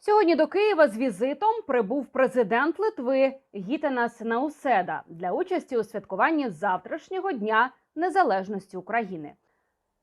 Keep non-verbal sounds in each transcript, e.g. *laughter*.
Сьогодні до Києва з візитом прибув президент Литви Гітанас Науседа для участі у святкуванні завтрашнього дня незалежності України.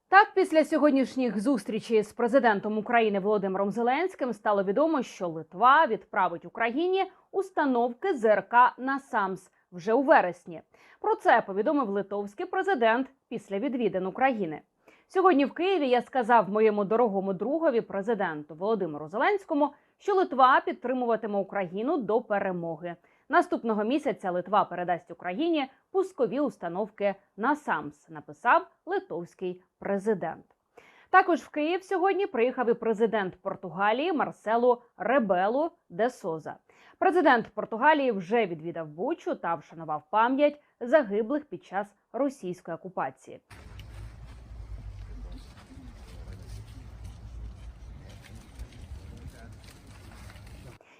Так, після сьогоднішніх зустрічей з президентом України Володимиром Зеленським стало відомо, що Литва відправить Україні установки ЗРК «Насамс» вже у вересні. Про це повідомив литовський президент після відвідин України. Сьогодні в Києві я сказав моєму дорогому другові, президенту Володимиру Зеленському, що Литва підтримуватиме Україну до перемоги. Наступного місяця Литва передасть Україні пускові установки «Насамс», написав литовський президент. Також в Київ сьогодні приїхав і президент Португалії Марселу Ребелу де Соза. Президент Португалії вже відвідав Бучу та вшанував пам'ять загиблих під час російської окупації.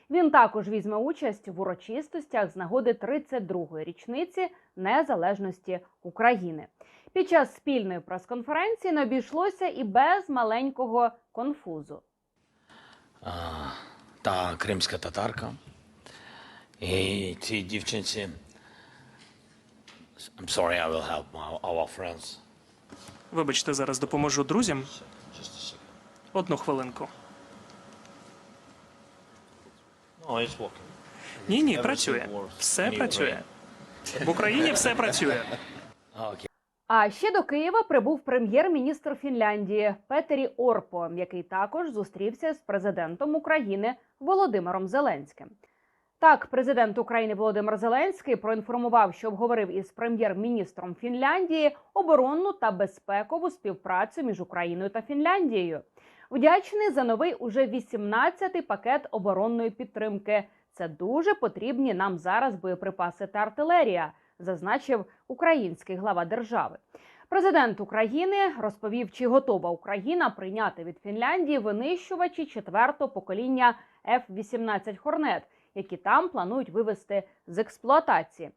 Він також візьме участь в урочистостях з нагоди 32-ї річниці незалежності України. Під час спільної прес-конференції не обійшлося і без маленького конфузу. а, та кримська татарка. І цій дівчинці. I'm sorry, I will help our, our friends. Вибачте, зараз допоможу друзям. Одну хвилинку. Ні, ні, працює. Все працює. В Україні все працює. *laughs* А ще до Києва прибув прем'єр-міністр Фінляндії Петері Орпо, який також зустрівся з президентом України Володимиром Зеленським. Так, президент України Володимир Зеленський проінформував, що обговорив із прем'єр-міністром Фінляндії оборонну та безпекову співпрацю між Україною та Фінляндією. Вдячний за новий уже 18-й пакет оборонної підтримки. Це дуже потрібні нам зараз боєприпаси та артилерія, зазначив український глава держави. Президент України розповів, чи готова Україна прийняти від Фінляндії винищувачі четвертого покоління F-18 Хорнет, які там планують вивести з експлуатації.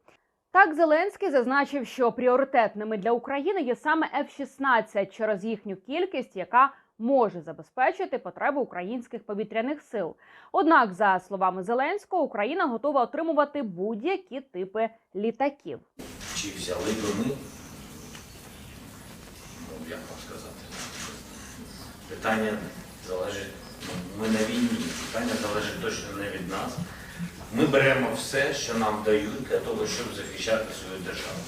Так, Зеленський зазначив, що пріоритетними для України є саме F-16 через їхню кількість, яка може забезпечити потреби українських повітряних сил. Однак, за словами Зеленського, Україна готова отримувати будь-які типи літаків. Чи взяли ми? Ну, як вам сказати? Питання залежить. ну, Ми на війні. Питання залежить точно не від нас. Ми беремо все, що нам дають для того, щоб захищати свою державу.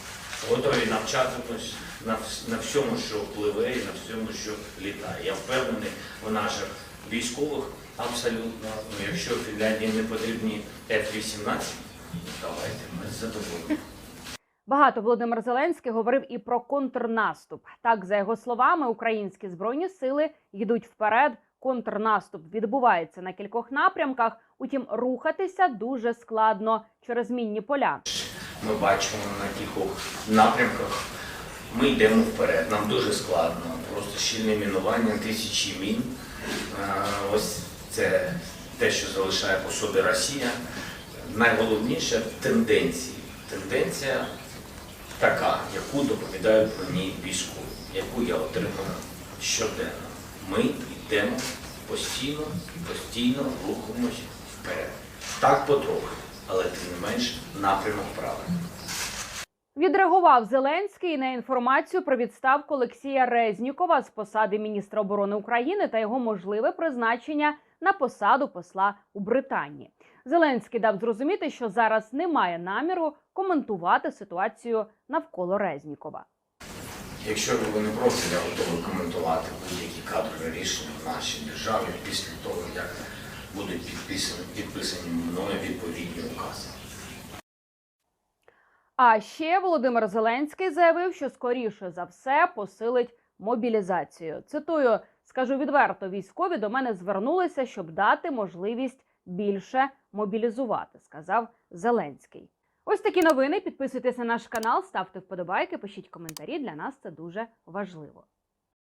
Готові навчатимось на, на всьому, що пливе, і на всьому, що літає. Я впевнений в наших військових абсолютно. Ну, якщо Фінляндії не потрібні F-18, давайте ми з задоволенням. Багато Володимир Зеленський говорив і про контрнаступ. Так, за його словами, українські збройні сили йдуть вперед. Контрнаступ відбувається на кількох напрямках. Утім, рухатися дуже складно через мінні поля. Ми бачимо на кількох напрямках. Ми йдемо вперед. Нам дуже складно. Просто щільне мінування, тисячі мін. Е, Ось це те, що залишає по собі Росія. Найголовніше тенденції. Тенденція така, яку доповідають про ній військові, яку я отримую щоденно. Ми йдемо постійно, постійно рухаємось вперед. Так потрохи, але тим не менш напрямок правильний. Відреагував Зеленський на інформацію про відставку Олексія Резнікова з посади міністра оборони України та його можливе призначення на посаду посла у Британії. Зеленський дав зрозуміти, що зараз немає наміру коментувати ситуацію навколо Резнікова. Якщо ви не проти, я готовий коментувати будь-які кадрові рішення в нашій державі після того, як будуть підписані, підписані мною відповідні укази. А ще Володимир Зеленський заявив, що скоріше за все посилить мобілізацію. Цитую: скажу відверто, військові до мене звернулися, щоб дати можливість більше мобілізувати, сказав Зеленський. Ось такі новини. Підписуйтесь на наш канал, ставте вподобайки, пишіть коментарі. Для нас це дуже важливо.